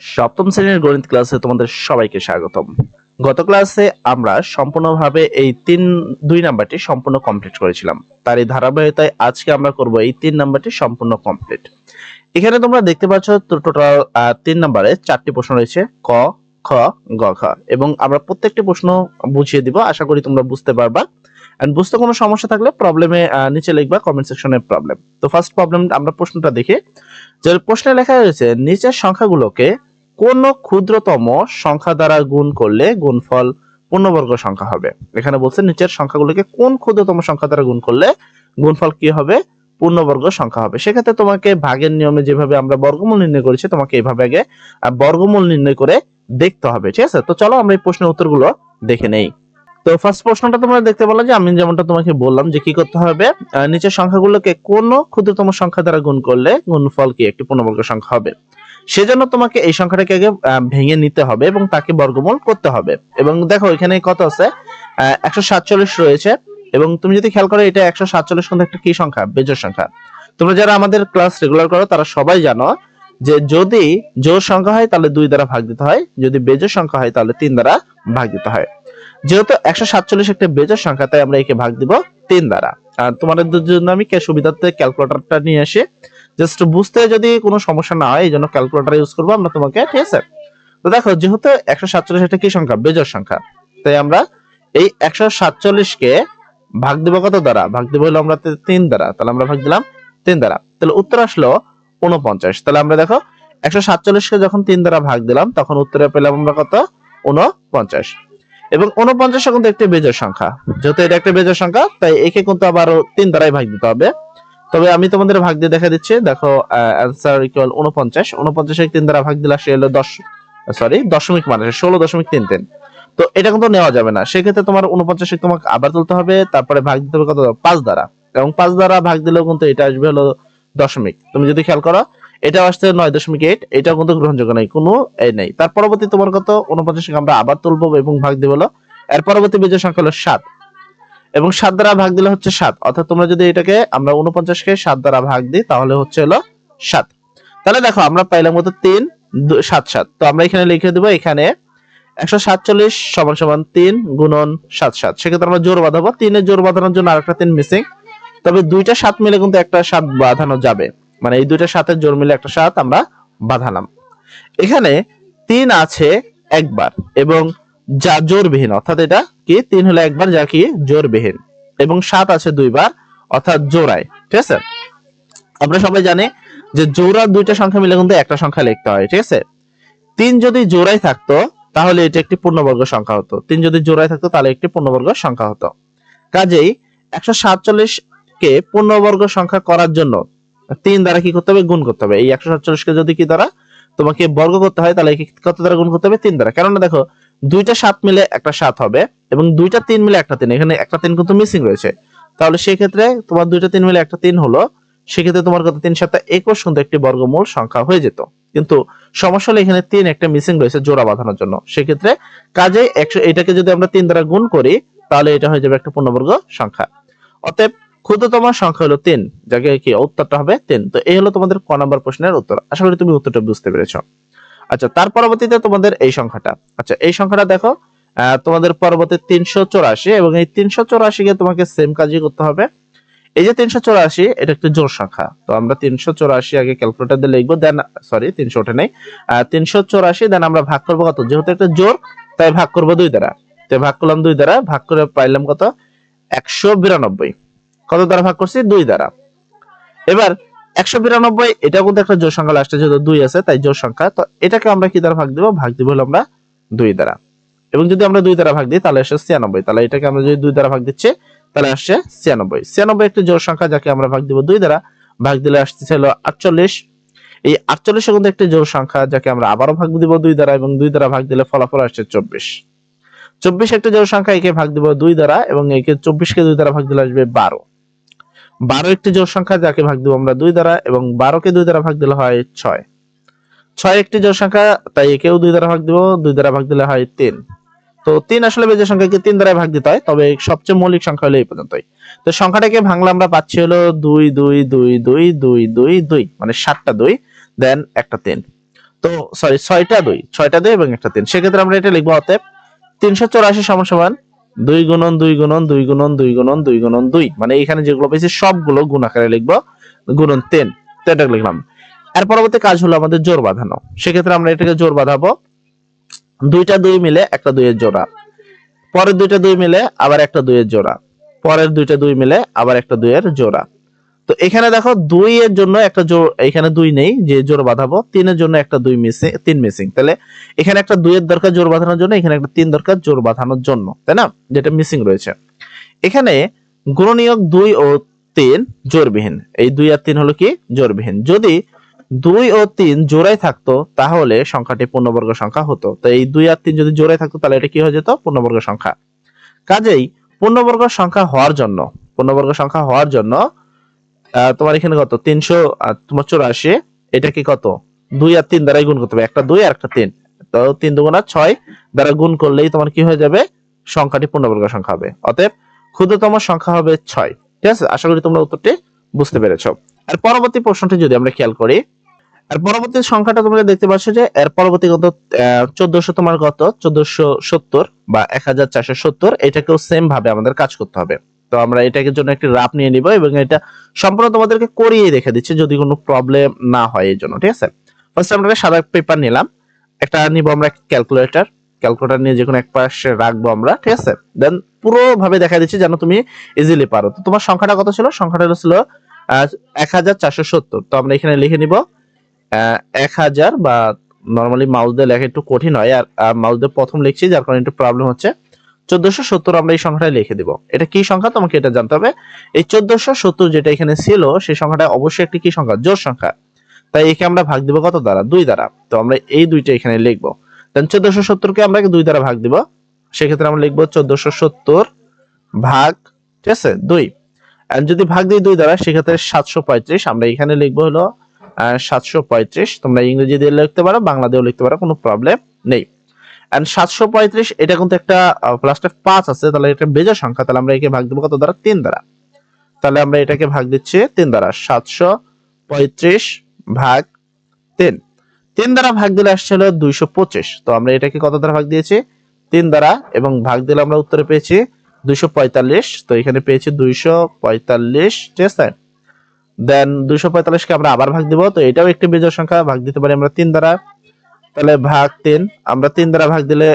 সপ্তম শ্রেণির গণিত ক্লাসে তোমাদের সবাইকে স্বাগতম। গত ক্লাসে আমরা সম্পূর্ণভাবে এই তিন, দুই নাম্বারটি সম্পূর্ণ কমপ্লিট করেছিলাম। তার এই ধারাবাহিকতায় আজকে আমরা করব এই তিন নাম্বারটি সম্পূর্ণ কমপ্লিট এখানে তোমরা দেখতে পাচ্ছ টোটাল তিন নাম্বারে চারটি প্রশ্ন রয়েছে, ক, খ, গ খ এবং আমরা প্রত্যেকটি প্রশ্ন বুঝিয়ে দিব, আশা করি তোমরা বুঝতে পারবা। এন্ড বুঝতে কোনো সমস্যা থাকলে প্রবলেমে নিচে লিখবা কমেন্ট সেকশনে প্রবলেম তো ফার্স্ট প্রবলেম আমরা প্রশ্নটা দেখি। যে প্রশ্নে লেখা রয়েছে, নিচের সংখ্যাগুলোকে কোন ক্ষুদ্রতম সংখ্যা দ্বারা গুণ করলে গুণফল পূর্ণবর্গ সংখ্যা হবে? এখানে বলছে নিচের সংখ্যাগুলোকে কোন ক্ষুদ্রতম সংখ্যা দ্বারা গুণ করলে গুণফল কি হবে? পূর্ণবর্গ সংখ্যা হবে। সেক্ষেত্রে তোমাকে ভাগের নিয়মে যেভাবে আমরা বর্গমূল নির্ণয় করেছি, তোমাকে এইভাবে আগে বর্গমূল নির্ণয় করে দেখতে হবে, ঠিক আছে? তো চলো আমরা এই প্রশ্নের উত্তরগুলো দেখে নেই। তো ফার্স্ট প্রশ্নটা তোমরা দেখতে পেলে যে আমি যেমনটা তোমাকে বললাম যে কি করতে হবে? নিচের সংখ্যাগুলোকে কোন ক্ষুদ্রতম সংখ্যা দ্বারা গুণ করলে গুণফল কি? একটি পূর্ণবর্গ সংখ্যা হবে। সেজন্য তোমাকে এই সংখ্যাটাকে আগে ভেঙে নিতে হবে এবং তাকে বর্গমূল করতে হবে। এবং দেখো, এখানে কত আছে? একশো সাতচল্লিশ রয়েছে। এবং তুমি যদি খেয়াল করো, এটা একশো সাতচল্লিশ কিন্তু একটা কি সংখ্যা? বেজোর সংখ্যা। তোমরা যারা আমাদের ক্লাস রেগুলার করো, তারা সবাই জানো যে যদি জোর সংখ্যা হয়, তাহলে দুই দ্বারা ভাগ দিতে হয়। যদি বেজোর সংখ্যা হয়, তাহলে তিন দ্বারা ভাগ দিতে হয়। যেহেতু একশো সাতচল্লিশ একটা বেজোর সংখ্যা, তাই আমরা একে ভাগ দিব তিন দ্বারা। আর তোমাদের জন্য আমি সুবিধার্থে ক্যালকুলেটরটা নিয়ে আসি। জাস্ট বুঝতে যদি কোনো সমস্যা না হয়, এই জন্য ক্যালকুলেটর ইউজ করব আমরা তোমাকে, ঠিক আছে? তো দেখো, যেহেতু একশো সাতচল্লিশ একটা কি সংখ্যা? বেজোর সংখ্যা। তাই আমরা এই একশো সাতচল্লিশ কে ভাগ দিব কত দ্বারা? ভাগ দিব হলো আমরা তিন দ্বারা। তাহলে আমরা ভাগ দিলাম তিন দ্বারা। তাহলে উত্তর আসলো উনপঞ্চাশ তাহলে আমরা দেখো, একশো সাতচল্লিশ কে যখন তিন দ্বারা ভাগ দিলাম, তখন উত্তরে পেলাম আমরা কত? উনপঞ্চাশ এবং উনপঞ্চাশ কিন্তু একটি বেজোর সংখ্যা। যেহেতু এটা একটা বেজোর সংখ্যা, তাই একে কিন্তু আবার তিন দ্বারাই ভাগ দিতে হবে। তবে আমি তোমাদের ভাগ দিয়ে দেখা দিচ্ছি। দেখো অ্যান্সার ইকুয়াল উনপঞ্চাশ উনপঞ্চাশ তিন দ্বারা ভাগ দিলে সে হলো দশ সরি দশমিক মানে ষোলো দশমিক তিন তিন। তো এটা কিন্তু নেওয়া যাবে না। সেক্ষেত্রে তোমার উনপঞ্চাশ তোমাকে আবার তুলতে হবে, তারপরে ভাগ দিতে হবে কত? পাঁচ দ্বারা। এবং পাঁচ দ্বারা ভাগ দিলেও কিন্তু এটা আসবে হলো দশমিক। তুমি যদি খেয়াল করো এটা আসছে নয় দশমিক এইট এটাও কিন্তু গ্রহণযোগ্য নেই, কোনো এই নেই। তার পরবর্তী তোমার কত? উনপঞ্চাশ আমরা আবার তুলবো এবং ভাগ দিব এর পরবর্তী বিজয় সংখ্যা হলো সাত। এবং সাত দ্বারা ভাগ দিলে হচ্ছে সাত। অর্থাৎ তোমরা যদি এটাকে, আমরা উনপঞ্চাশ কে সাত দ্বারা ভাগ দিই, তাহলে হচ্ছে হলো সাত। তাহলে দেখো, আমরা পাইলাম মতো তিন সাত সাত। তো আমরা এখানে লিখে দেবো, এখানে একশো সাতচল্লিশ সমান সমান তিন গুণন সাত সাত। সেক্ষেত্রে আমরা জোর বাঁধাবো। তিনের জোর বাঁধানোর জন্য আরেকটা তিন মিসিং তবে দুইটা সাত মিলে কিন্তু একটা সাত বাঁধানো যাবে। মানে এই দুইটা সাতের জোর মিলে একটা সাত আমরা বাঁধালাম। এখানে তিন আছে একবার এবং যা জোরবিহীন, অর্থাৎ এটা কি? তিন হলো একবার যা কি? জোরবিহীন। এবং সাত আছে দুইবার, অর্থাৎ জোড়ায়। ঠিক আছে? আমরা সবাই জানি যে জোড়া দুইটা সংখ্যা মিলে কিন্তু একটা সংখ্যা লিখতে হয়, ঠিক আছে? তিন যদি জোড়ায় থাকতো, তাহলে এটা একটি পূর্ণবর্গ সংখ্যা হতো। তিন যদি জোড়ায় থাকতো, তাহলে একটি পূর্ণবর্গ সংখ্যা হতো। কাজেই একশো সাতচল্লিশ কে পূর্ণবর্গ সংখ্যা করার জন্য তিন দ্বারা কি করতে হবে? গুণ করতে হবে। এই একশো সাতচল্লিশ কে যদি কি দ্বারা তোমাকে বর্গ করতে হয়, তাহলে কত দ্বারা গুণ করতে হবে? তিন দ্বারা। কেননা দেখো দুইটা সাত মিলে একটা সাত হবে এবং দুইটা তিন মিলে একটা তিন, এখানে একটা তিন কিন্তু মিসিং রয়েছে। তাহলে সেক্ষেত্রে তোমার দুইটা তিন মিলে একটা তিন হলো, সেক্ষেত্রে তোমার কত তিন সাতটা একুশ কিন্তু একটি বর্গমূল সংখ্যা হয়ে যেত। কিন্তু সমস্যা হলো এখানে তিন একটা মিসিং রয়েছে জোড়া বাঁধানোর জন্য। সেক্ষেত্রে কাজে একশো, এটাকে যদি আমরা তিন দ্বারা গুণ করি, তাহলে এটা হয়ে যাবে একটা পূর্ণবর্গ সংখ্যা। অতএব ক্ষুদ্রতম সংখ্যা হলো তিন, যাকে কি উত্তরটা হবে তিন। তো এই হলো তোমাদের ক নম্বর প্রশ্নের উত্তর। আশা করি তুমি উত্তরটা বুঝতে পেরেছ। আচ্ছা তার পরবর্তীতে তোমাদের এই সংখ্যাটা। আচ্ছা এই সংখ্যাটা দেখো তোমাদের পরবর্তী তিনশো চৌরাশি এবং এই তিনশো চৌরাশি কে তোমাকে সেম কাজই করতে হবে। এই যে তিনশো চৌরাশি, এটা একটা জোর সংখ্যা। তো আমরা তিনশো চৌরাশি আগে ক্যালকুলেটর দিয়ে লিখব দেন সরি তিনশো ওঠে নেই। তিনশো চৌরাশি দেন আমরা ভাগ করব কত? যেহেতু একটা জোর তাই ভাগ করব দুই দ্বারা। তো ভাগ করলাম দুই দ্বারা, ভাগ করে পাইলাম কত? একশো বিরানব্বই। কত দ্বারা ভাগ করছি? দুই দ্বারা। এবার একশো বিরানব্বই এটা কিন্তু একটা জোর সংখ্যা লাস্টে যেহেতু দুই আছে, তাই জোর সংখ্যা। তো এটাকে আমরা কি দ্বারা ভাগ দিব? ভাগ দিব হলো আমরা দুই দ্বারা। এবং যদি আমরা দুই দ্বারা ভাগ দিই, তাহলে আসে ছিয়ানব্বই। তাহলে এটাকে আমরা যদি দুই দ্বারা ভাগ দিচ্ছি, তাহলে আসছে ছিয়ানব্বই। ছিয়ানব্বই একটি জোর সংখ্যা যাকে আমরা ভাগ দিব দুই দ্বারা, ভাগ দিলে আসতেছে হলো আটচল্লিশ। এই আটচল্লিশ কিন্তু একটি জোর সংখ্যা যাকে আমরা আবারও ভাগ দিব দুই দ্বারা এবং দুই দ্বারা ভাগ দিলে ফলাফল আসছে চব্বিশ। চব্বিশ একটা জোর সংখ্যা, একে ভাগ দিব দুই দ্বারা এবং একে চব্বিশকে দুই দ্বারা ভাগ দিলে আসবে বারো। বারো একটি জোর সংখ্যা, যাকে ভাগ দিব আমরা দুই দ্বারা, এবং বারোকে দুই দ্বারা ভাগ দিলে হয় ছয়। ছয় একটি জোর সংখ্যা, তাই একেও দুই দ্বারা ভাগ দিব, দুই দ্বারা ভাগ দিলে হয় তিন। তো তিন আসলে বেজের সংখ্যাকে তিন দ্বারা ভাগ দিতে হয়, তবে সবচেয়ে মৌলিক সংখ্যা হলো এই পর্যন্তই। তো সংখ্যাটাকে ভাঙলে আমরা পাচ্ছি হলো দুই দুই দুই দুই দুই দুই দুই মানে সাতটা দুই, দেন একটা তিন। তো সরি ছয়টা দুই ছয়টা দুই এবং একটা তিন। সেক্ষেত্রে আমরা এটা লিখব অতএব তিনশো চৌরাশি সমান সমান দুই গুণন দুই গুণন দুই গুণন দুই গুণন দুই গুণন দুই। মানে এখানে যেগুলো পেয়েছি, সবগুলো গুণ আকারে লিখব, গুণন তেন। তেটা লিখলাম। এর পরবর্তী কাজ হলো আমাদের জোর বাঁধানো। সেক্ষেত্রে আমরা এটাকে জোর বাঁধাবো। দুইটা দুই মিলে একটা দুইয়ের জোড়া। পরের দুইটা দুই মিলে আবার একটা দুইয়ের জোড়া। পরের দুইটা দুই মিলে আবার একটা দুইয়ের জোড়া। তো এখানে দেখো দুই এর জন্য একটা জোর এখানে দুই নেই, যে জোর বাঁধাবো, তিনের জন্য একটা দুই মিসিং তিন মিসিং তাহলে এখানে একটা দুইয়ের দরকার জোর বাঁধানোর জন্য, এখানে একটা তিন দরকার জোর বাঁধানোর জন্য, তাই না? যেটা মিসিং রয়েছে। এখানে গুণনীয়ক দুই ও তিন জোরবিহীন এই দুই আর তিন হলো কি? জোরবিহীন যদি দুই ও তিন জোড়ায় থাকতো, তাহলে সংখ্যাটি পূর্ণবর্গ সংখ্যা হতো। তো এই দুই আর তিন যদি জোড়ায় থাকতো, তাহলে এটা কি হয়ে যেত? পূর্ণবর্গ সংখ্যা। কাজেই পূর্ণবর্গ সংখ্যা হওয়ার জন্য, পূর্ণবর্গ সংখ্যা হওয়ার জন্য তোমার এখানে কত? তিনশো তোমার চৌরাশি, এটা কি কত? দুই আর তিন দ্বারাই গুণ করতে হবে। একটা দুই আর একটা তিন। তো তিন দুগুণা ছয় দ্বারা গুণ করলেই তোমার কি হয়ে যাবে? সংখ্যাটি পূর্ণবর্গ সংখ্যা হবে। অতএব ক্ষুদ্রতম সংখ্যা হবে ছয়। ঠিক আছে? আশা করি তোমরা উত্তরটি বুঝতে পেরেছ। আর পরবর্তী প্রশ্নটি যদি আমরা খেয়াল করি, আর পরবর্তী সংখ্যাটা তোমরা দেখতে পাচ্ছ যে, এর পরবর্তী কত? চোদ্দশো তোমার কত? চোদ্দশো সত্তর বা এক হাজার চারশো সত্তর, এটাকেও সেম ভাবে আমাদের কাজ করতে হবে। তো আমরা এটাকে জন্য একটি রাপ নিয়ে নিব এবং এটা সম্পূর্ণ তোমাদেরকে করিয়ে রেখে দিচ্ছি যদি কোনো প্রবলেম না হয় এই জন্য, ঠিক আছে? ফার্স্ট আমরা সাদা পেপার নিলাম, একটা নিব আমরা ক্যালকুলেটর ক্যালকুলেটর নিয়ে যে কোনো এক পাশে রাখব আমরা, ঠিক আছে? দেন পুরো ভাবে দেখা দিচ্ছি যেন তুমি ইজিলি পারো। তো তোমার সংখ্যাটা কত ছিল? সংখ্যাটা ছিল এক হাজার চারশো সত্তর। তো আমরা এখানে লিখে নিব এক হাজার বা নর্মালি মাউস দিয়ে লেখা একটু কঠিন হয়, আর মাউস দিয়ে প্রথম লিখছি, যার কারণে একটু প্রবলেম হচ্ছে। চোদ্দশো সত্তর আমরা এই সংখ্যাটা লিখে দিব। এটা কি সংখ্যা? তোমাকে এটা জানতে হবে। এই চোদ্দশো সত্তর যেটা এখানে ছিল, সেই সংখ্যাটা অবশ্যই একটি কি সংখ্যা? জোর সংখ্যা। তাই একে আমরা ভাগ দিব কত দ্বারা? দুই দ্বারা। তো আমরা এই দুইটা এখানে লিখব। দেন চোদ্দশো সত্তরকে আমরা দুই দ্বারা ভাগ দিব? সেক্ষেত্রে আমরা লিখব চোদ্দশো সত্তর ভাগ, ঠিক আছে? দুই। যদি ভাগ দিই দুই দ্বারা, সেক্ষেত্রে সাতশো পঁয়ত্রিশ। আমরা এখানে লিখব হলো সাতশো পঁয়ত্রিশ। তোমরা ইংরেজি দিয়ে লিখতে পারো, বাংলা দিয়েও লিখতে পারো, কোনো প্রবলেম নেই। এন্ড সাতশো পঁয়ত্রিশ, এটা কিন্তু একটা প্লাসটা পাঁচ আছে, তাহলে এটা বেজা সংখ্যা, তাহলে আমরা একে ভাগ দেবো কত দ্বারা? তিন দ্বারা। তাহলে আমরা এটাকে ভাগ দিচ্ছি তিন দ্বারা। সাতশো পঁয়ত্রিশ ভাগ তিন। তিন দ্বারা ভাগ দিলে আসছে হলো দুইশো পঁচিশ। তো আমরা এটাকে কত দ্বারা ভাগ দিয়েছি? তিন দ্বারা, এবং ভাগ দিলে আমরা উত্তরে পেয়েছি দুইশো পঁয়তাল্লিশ। তো এখানে পেয়েছি দুইশো পঁয়তাল্লিশ, ঠিক আছে? দেন দুইশো পঁয়তাল্লিশকে আমরা আবার ভাগ দিব, তো এটাও একটি বেজোড় সংখ্যা, ভাগ দিতে পারি আমরা তিন দ্বারা। তাহলে ভাগ তিন, আমরা তিন দ্বারা ভাগ দিলে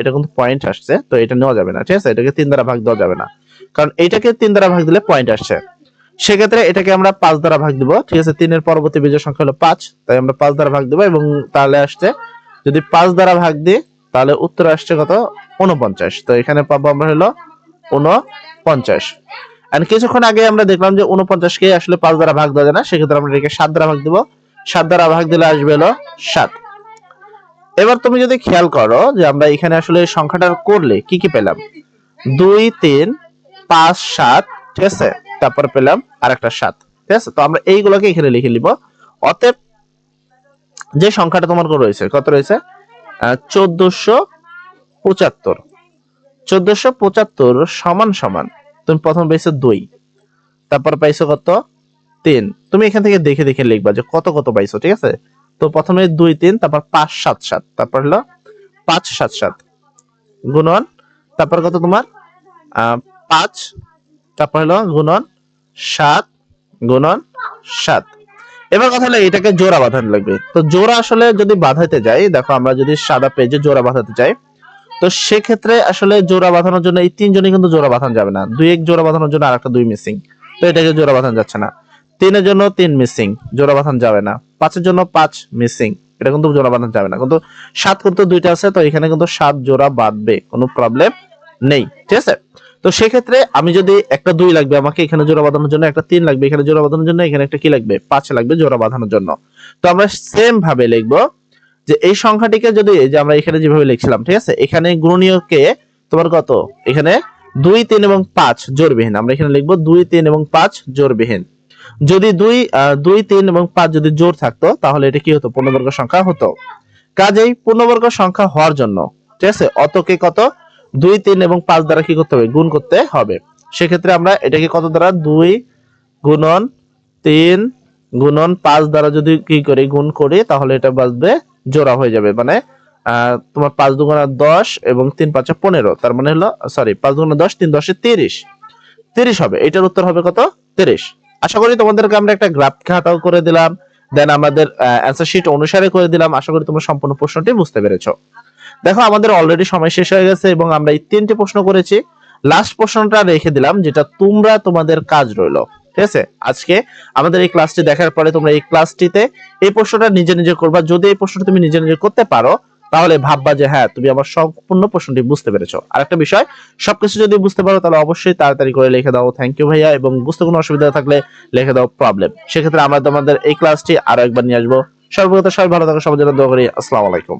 এটা কিন্তু পয়েন্ট আসছে, তো এটা নেওয়া যাবে না, ঠিক আছে? এটাকে তিন দ্বারা ভাগ দেওয়া যাবে না। কারণ এটাকে তিন দ্বারা ভাগ দিলে পয়েন্ট আসছে। সেক্ষেত্রে এটাকে আমরা পাঁচ দ্বারা ভাগ দিব, ঠিক আছে? তিনের পরবর্তী বিজয় সংখ্যা হলো পাঁচ, তাই আমরা পাঁচ দ্বারা ভাগ দিব এবং তাহলে আসছে, যদি পাঁচ দ্বারা ভাগ দিই, তাহলে উত্তর আসছে কত? উনপঞ্চাশ তো এখানে পাবো আমরা হলো উনপঞ্চাশ এন্ড কিছুক্ষণ আগে আমরা দেখলাম যে উনপঞ্চাশকে আসলে পাঁচ দ্বারা ভাগ দেওয়া যায় না, সেক্ষেত্রে আমরা এটাকে সাত দ্বারা ভাগ দিব। সাত দ্বারা ভাগ দিলে আসবে হলো সাত। এবার তুমি যদি খেয়াল করো যে আমরা এখানে আসলে সংখ্যাটা করলে কি কি পেলাম? দুই, তিন, পাঁচ, সাত, ঠিক আছে? তারপর পেলাম আর একটা সাত, ঠিক আছে? তো আমরা এইগুলোকে এখানে লিখে নিব। অতএব যে সংখ্যাটা তোমার রয়েছে, কত রয়েছে? চোদ্দশো পঁচাত্তর। চোদ্দশো পঁচাত্তর সমান সমান, তুমি প্রথম পাইছো দুই, তারপর পাইছো কত? তিন। তুমি এখান থেকে দেখে দেখে লিখবা যে কত কত পাইছো, ঠিক আছে? তো প্রথমে দুই, তিন, তারপর পাঁচ, সাত সাত, তারপর হলো পাঁচ, সাত সাত। গুণন, তারপর কত তোমার? পাঁচ, তারপর হলো গুণন, সাত গুণন, সাত। এবার কথা হলো এটাকে জোড়া বাঁধানো লাগবে। তো জোড়া আসলে যদি বাঁধাতে যাই, দেখো আমরা যদি সাদা পেজে জোড়া বাঁধাতে চাই তো সেক্ষেত্রে আসলে জোড়া বাঁধানোর জন্য এই তিনজনই কিন্তু জোড়া বাঁধানো যাবে না। দুই এক জোড়া বাঁধানোর জন্য আরেকটা দুই মিসিং তো এটাকে জোড়া বাঁধানো যাচ্ছে না। তিনের জন্য তিন মিসিং জোড়া বাঁধানো যাবে না। পাঁচের জন্য পাঁচ মিসিং এটা কিন্তু জোড়া বাঁধানো যাবে না। কিন্তু সাত কিন্তু দুইটা আছে, তো এখানে কিন্তু সাত জোড়া বাঁধবে, কোনো প্রবলেম নেই। ঠিক আছে? তো সেক্ষেত্রে আমি যদি একটা দুই লাগবে আমাকে, এখানে জোড়া বাঁধানোর জন্য, একটা তিন লাগবে, এখানে জোড়া বাঁধানোর জন্য, এখানে একটা কি লাগবে? পাঁচ লাগবে জোড়া বাঁধানোর জন্য। তো আমরা সেম ভাবে লিখব যে এই সংখ্যাটিকে যদি যে আমরা এখানে যেভাবে লিখছিলাম, ঠিক আছে? এখানে গুণনীয়কে তোমার কত? এখানে দুই, তিন এবং পাঁচ জোরবিহীন আমরা এখানে লিখব দুই, তিন এবং পাঁচ জোরবিহীন যদি দুই দুই, তিন এবং পাঁচ যদি জোর থাকতো, তাহলে এটা কি হতো? পূর্ণবর্গ সংখ্যা হতো। কাজেই পূর্ণবর্গ সংখ্যা হওয়ার জন্য, ঠিক আছে? অতকে কত? দুই, তিন এবং পাঁচ দ্বারা কি করতে হবে? গুণ করতে হবে। সেক্ষেত্রে আমরা এটাকে কত দ্বারা? দুই গুণন তিন গুণন পাঁচ দ্বারা যদি কি করি, গুণ করি, তাহলে এটা বাঁচবে, জোড়া হয়ে যাবে। মানে তোমার পাঁচ দুগুণা দশ এবং তিন পাঁচা পনেরো। তার মানে হলো সরি পাঁচ দুগুণা দশ, তিন দশে তিরিশ। তিরিশ হবে। এটার উত্তর হবে কত? তিরিশ। আশা করি তোমাদেরকে আমরা একটা গ্রাফ খাতাও করে দিলাম। দেন আমাদের অ্যান্সার শিট অনুসারে করে দিলাম। আশা করি তোমরা সম্পূর্ণ প্রশ্নটি বুঝতে পেরেছ। দেখো, আমাদের অলরেডি সময় শেষ হয়ে গেছে এবং আমরা এই তিনটি প্রশ্ন করেছি। লাস্ট প্রশ্নটা রেখে দিলাম, যেটা তোমরা তোমাদের কাজ রইল। ঠিক আছে? আজকে আমাদের এই ক্লাসটি দেখার পরে তোমরা এই ক্লাসটিতে এই প্রশ্নটা নিজে নিজে করবা। যদি এই প্রশ্নটা তুমি নিজে নিজে করতে পারো তাহলে ভাববা যে হ্যাঁ তুমি আমার সম্পূর্ণ প্রশ্নটি বুঝতে পেরেছ। আর একটা বিষয়, সবকিছু যদি বুঝতে পারো তাহলে অবশ্যই তাড়াতাড়ি করে লিখে দাও থ্যাংক ইউ ভাইয়া, এবং বুঝতে কোনো অসুবিধা থাকলে লিখে দাও প্রবলেম সেক্ষেত্রে আমরা তোমাদের এই ক্লাসটি আরও একবার নিয়ে আসব। সর্বপ্রথম সবাই ভালো থাকো, সবার জন্য দোয়া করি, আসসালামু আলাইকুম।